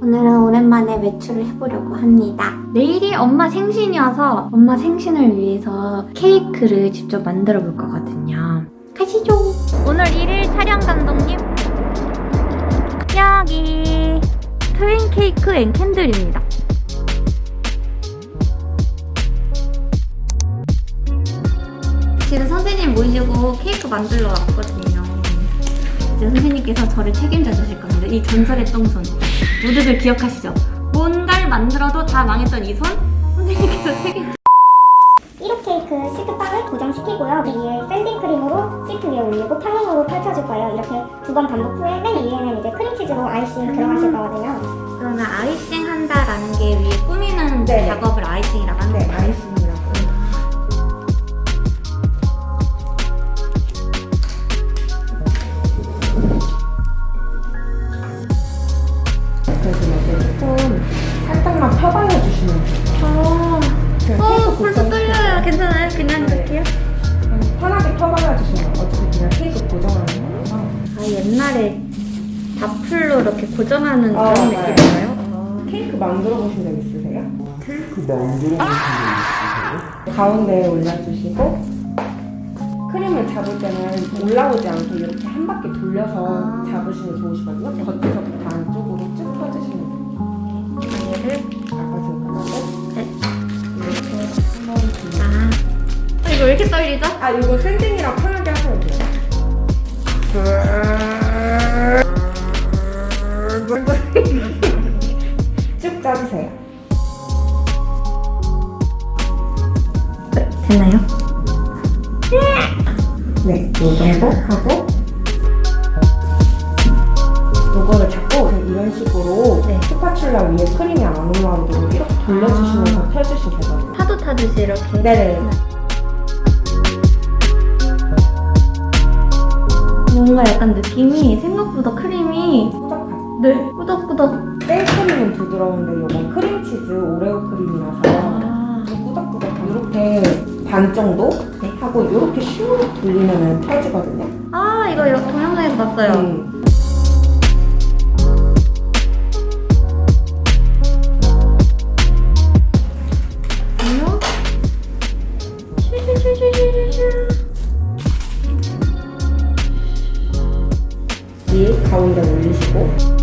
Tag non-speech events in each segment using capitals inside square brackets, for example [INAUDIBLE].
오늘은 오랜만에 외출을 해보려고 합니다. 내일이 엄마 생신이어서 엄마 생신을 위해서 케이크를 직접 만들어 볼 거거든요. 가시죠. 오늘 1일 촬영 감독님 여기 트윈 케이크 앤 캔들입니다. 지금 선생님 모시고 케이크 만들러 왔거든요. 이제 선생님께서 저를 책임져 주실 겁니다. 이 전설의 똥손. 모두들 기억하시죠? 뭔가를 만들어도 다 망했던 이 손? 선생님께서 책임. 1 호 케이크 시트빵을 고정시키고요. 그 위에 샌딩 크림으로 시트 위에 올리고 평행으로 펼쳐줄 거예요. 이렇게 두 번 반복 후에 맨 위에는 이제 크림치즈로 아이싱 들어가실 거거든요. 그러면 아이싱 한다라는 게 위에 꾸미는 네. 작업 옛날에 다플로 이렇게 고정하는 아, 그런 네. 느낌인가요? 아. 케이크 만들어 보신 적 있으세요? 케이크 만들어 보신 적 있으세요? 가운데에 올려주시고 크림을 잡을 때는 올라오지 않게 이렇게 한 바퀴 돌려서 아. 잡으시면 좋으시거든요. 겉에서부터 안쪽으로 쭉 펴주시면 돼요. 얘를 아까손가락을 네. 이렇게 한번 더. 아, 아 이거 왜 이렇게 떨리죠? 아 이거 샌딩이랑 편하게 하셔도 돼요. [LAUGHS] 쭉 짜주세요. 됐나요? 네, 이 정도 하고 요거를 잡고 이런 식으로 네. 스파츌라 위에 크림이 안 올라오도록 이렇게 돌려주시면서 펴주시면 되거든요. 파도 타듯이 이렇게. 네네. 뭔가 약간 느낌이 생각보다 크림이. 네 꾸덕꾸덕. 생크림은 부드러운데 요건 크림치즈 오레오 크림이라서 아, 꾸덕꾸덕한 이렇게 반 정도 네. 하고 이렇게 슉 돌리면은 펴지거든요. 아 이거 이렇게 동영상에서 봤어요. 음. 아니요? 슈슈슈슈슈슈. 이 가운데 올리시고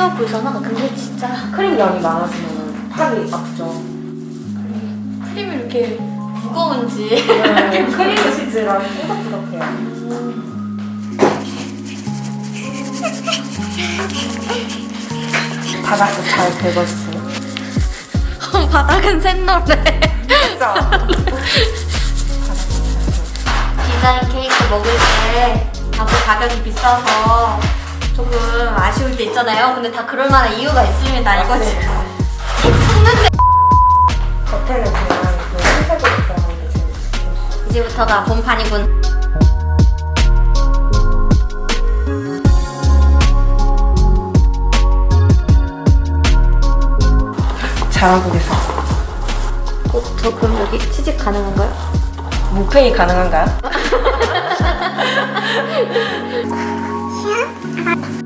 쉬워 보이잖아. 근데 진짜 크림 양이 많아지면 팔이 아프죠. 크림이 이렇게 무거운지. 네, 크림 치즈랑 꾸덕꾸덕해요. 바닥도 잘 긁어주세요. 바닥은 샛노래. 진짜. 디자인 케이크 먹을 때 다소 가격이 비싸서 조금 아쉬울 때 있잖아요. 근데 다 그럴 만한 이유가 있습니다. 이거 지금 섞는데 겉에는 그냥 그 흰색으로 들어가는 게 제일. 이제부터가 본판이군. 잘하고 계세요. 어, 저 그럼 여기 취직 가능한가요? 무페이 가능한가요? [LAUGHS] [LAUGHS] [LAUGHS]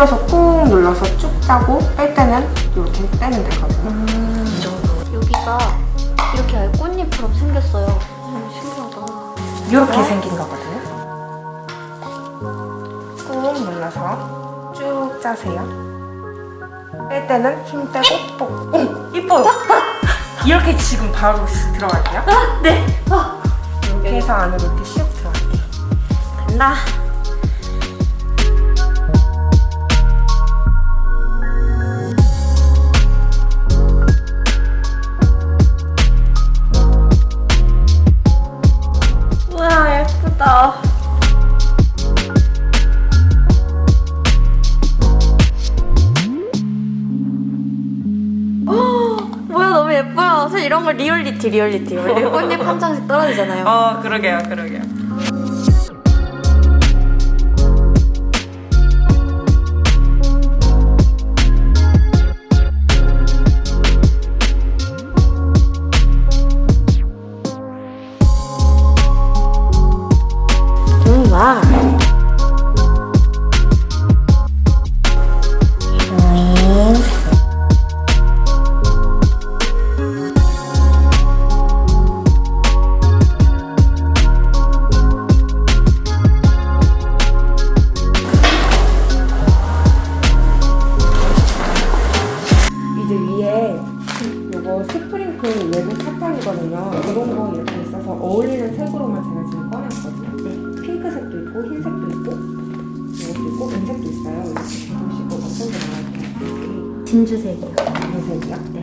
힘줘서 꾹 눌러서 쭉 짜고 뺄 때는 이렇게 빼면 되거든요. 이 정도. 여기가 이렇게 아예 꽃잎처럼 생겼어요. 음, 신기하다. 이렇게 생긴 거거든요. 꾹 눌러서 쭉 짜세요. 뺄 때는 힘 빼고 뽁. 오, 이뻐요. [LAUGHS] 이렇게 지금 바로 들어갈게요. 네. 이렇게 해서 안으로 이렇게 슉 들어갈게요. 간다. 예쁘다. 어, 뭐야 너무 예뻐요. 사실 이런 거 리얼리티 리얼리티. 원래 꽃잎 한 장씩 떨어지잖아요. 어, 그러게요, 그러게요. 색도 있어요. 이렇게 보시고 어떤 게 나을까요? 진주색이요. 은색이요? 네.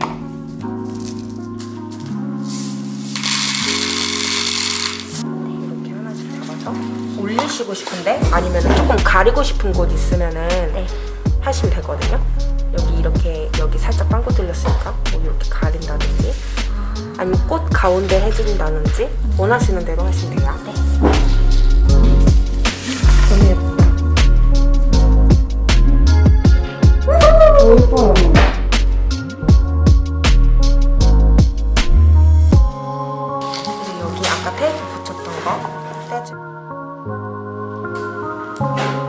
이렇게 하나씩 잡아서 올리시고 싶은데 아니면 조금 가리고 싶은 곳 있으면은 네. 하시면 되거든요. 여기 이렇게 여기 살짝 빵꾸 뚫렸으니까 뭐 이렇게 가린다든지 아니면 꽃 가운데 해준다든지 원하시는 대로 하시면 돼요. 네. 오.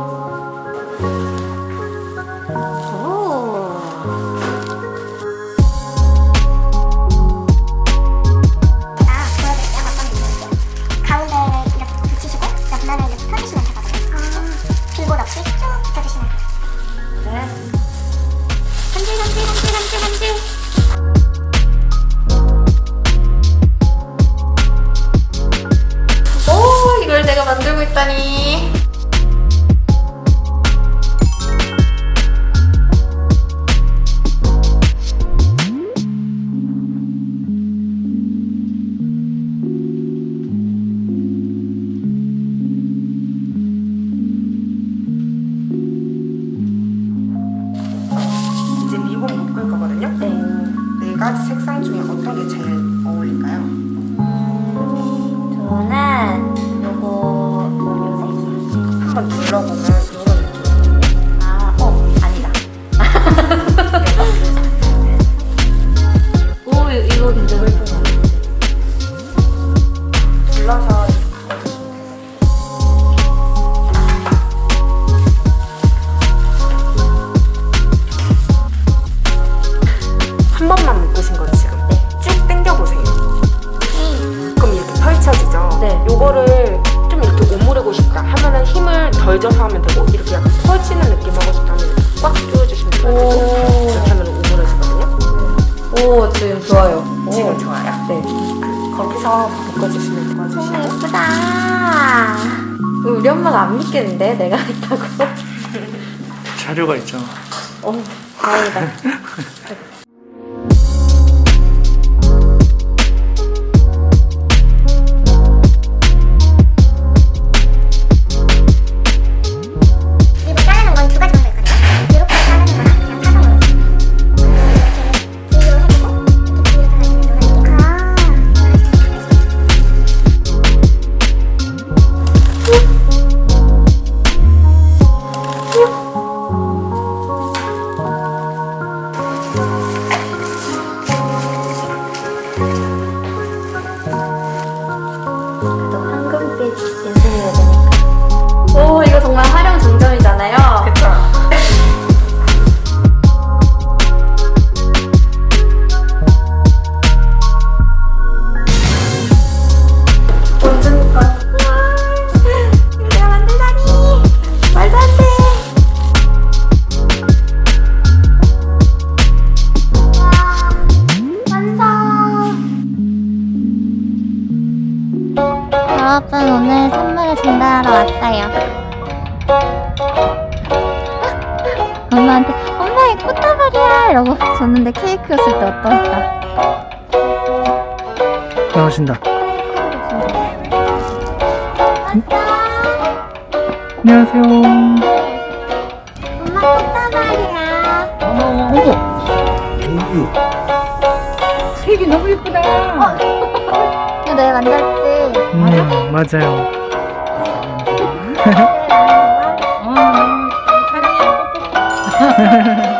요거를 좀 이렇게 오므리고 싶다 하면은 힘을 덜 줘서 하면 되고 이렇게 약간 펼치는 느낌 하고 싶다면 꽉 조여주시면. 오. 이렇게 하면 오므려지거든요. 오, 지금 좋아요. 지금 좋아요? 네. 그, 거기서 묶어주시면 너무 도와주시고 예쁘다. 우리 엄마가 안 믿겠는데 내가 [LAUGHS] 했다고? 자료가 있잖아. 어, 다행이다. [LAUGHS] 여러분 오늘 선물을 준비하러 왔어요 엄마한테 엄마 이 꽃다발이야 이러고 줬는데 케이크였을 때 어떨까 나오신다. 왔어 안녕하세요. 엄마 꽃다발이야 어머. 어, 색이 너무 예쁘다. 어. [LAUGHS] 거 내가 만들었지. 음, 맞아요. 어, 사랑해. [LAUGHS]